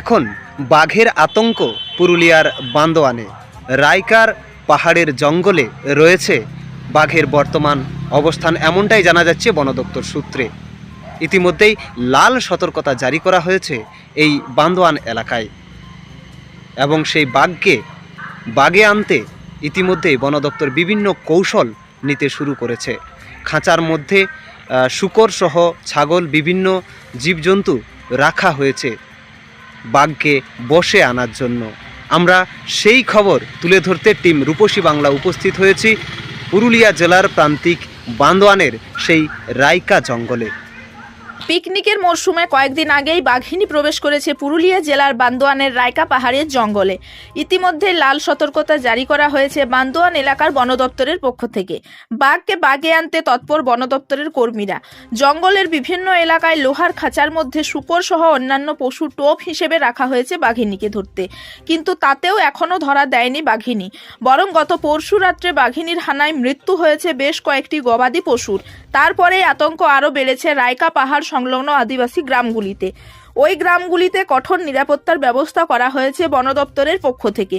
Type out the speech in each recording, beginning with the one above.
এখন বাঘের আতঙ্ক পুরুলিয়ার বান্দোয়ানে। রাইকার পাহাড়ের জঙ্গলে রয়েছে বাঘের বর্তমান অবস্থান এমনটাই জানা যাচ্ছে বন দপ্তর সূত্রে। ইতিমধ্যেই লাল সতর্কতা জারি করা হয়েছে এই বান্দোয়ান এলাকায়। এবং সেই বাঘকে বাগে আনতে ইতিমধ্যেই বন দপ্তর বিভিন্ন কৌশল নিতে শুরু করেছে। খাঁচার মধ্যে শূকর সহ ছাগল, বিভিন্ন জীবজন্তু রাখা হয়েছে। বাঘকে বসে আনার জন্য। আমরা সেই খবর তুলে ধরতে টিম রূপসী বাংলা উপস্থিত হয়েছি। পুরুলিয়া জেলার প্রান্তিক বান্দোয়ানের সেই রাইকা জঙ্গলে। পিকনিকের মরশুমে কয়েকদিন আগেই বাঘিনী প্রবেশ করেছে পুরুলিয়া জেলার বান্দোয়ানের রায়কা পাহাড়ের জঙ্গলে। ইতিমধ্যে লাল সতর্কতা জারি করা হয়েছে বান্দোয়ান এলাকার বন দপ্তরের পক্ষ থেকে। বাঘকে বাগে আনতে তৎপর বন দপ্তরের কর্মীরা। জঙ্গলের বিভিন্ন এলাকায় লোহার খাঁচার মধ্যে শুকর সহ অন্যান্য পশু টোপ হিসেবে রাখা হয়েছে বাঘিনীকে ধরতে। কিন্তু তাতেও এখনও ধরা দেয়নি বাঘিনী। বরং গত পরশু রাত্রে বাঘিনীর হানায় মৃত্যু হয়েছে বেশ কয়েকটি গবাদি পশুর। তারপরে আতঙ্ক আরও বেড়েছে রায়কা পাহাড় সংলগ্ন আদিবাসী গ্রামগুলিতে। ওই গ্রামগুলিতে কঠোর নিরাপত্তার ব্যবস্থা করা হয়েছে বন দপ্তরের পক্ষ থেকে।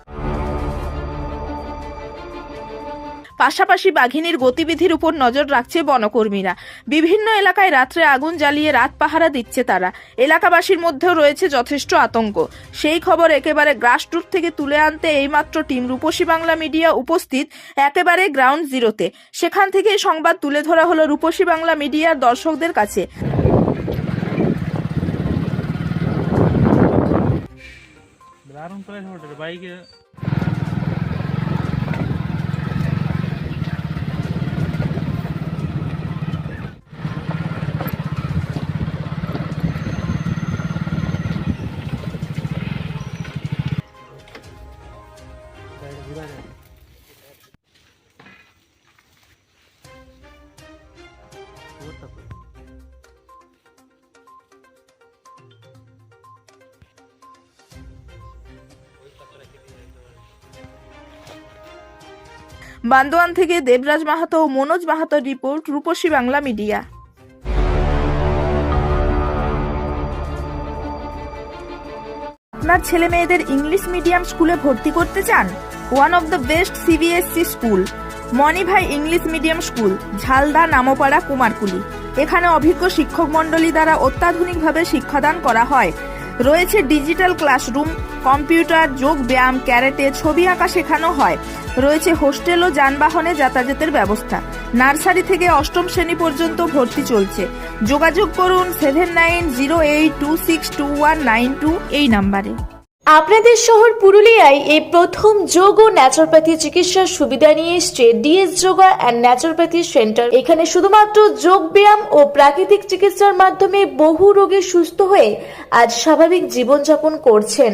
পাশাপাশি বাঘিনীর গতিবিধির উপর নজর রাখছে বনকর্মীরা। বিভিন্ন এলাকায় রাত্রে আগুন জ্বালিয়ে রাত পাহারা দিচ্ছে তারা। এলাকাবাসীর মধ্যেও রয়েছে যথেষ্ট আতঙ্ক। সেই খবর একেবারে গ্রাসরুট থেকে তুলে আনতে এইমাত্র টিম রূপসী বাংলা মিডিয়া উপস্থিত একেবারে গ্রাউন্ড জিরোতে। সেখান থেকেই সংবাদ তুলে ধরা হলো রূপসী বাংলা মিডিয়ার দর্শকদের কাছে। দারুণ বাইকে। বান্দোয়ান থেকে দেবরাজ মাহাতো ও মনোজ মাহাতোর রিপোর্ট রূপসী বাংলা মিডিয়া। আপনার ছেলে মেয়েদের ইংলিশ মিডিয়াম স্কুলে ভর্তি করতে চান? One of the best CBSE school Manibhai English medium school, Jhalda Nampara Kumarkuli. এখানে অভিজ্ঞ শিক্ষক মণ্ডলী দ্বারা অত্যাধুনিকভাবে শিক্ষাদান করা হয়। রয়েছে ডিজিটাল ক্লাসরুম, কম্পিউটার, যোগ ব্যায়াম, ক্যারেটে, ছবি আঁকা শেখানো হয়। রয়েছে হোস্টেল ও যানবাহনে যাতায়াতের ব্যবস্থা। নার্সারি থেকে অষ্টম শ্রেণি পর্যন্ত ভর্তি চলছে। যোগাযোগ করুন seven nine zero eight two six two one nine two এই নাম্বারে। আপনাদের শহর পুরুলিয়ায় এই প্রথম যোগ ও ন্যাচুরোপ্যাথি চিকিৎসার সুবিধা নিয়ে এসছে DS yoga and naturopathy centre এখানে শুধুমাত্র যোগ ব্যায়াম ও প্রাকৃতিক চিকিৎসার মাধ্যমে বহু রোগে সুস্থ হয়ে আজ স্বাভাবিক জীবনযাপন করছেন।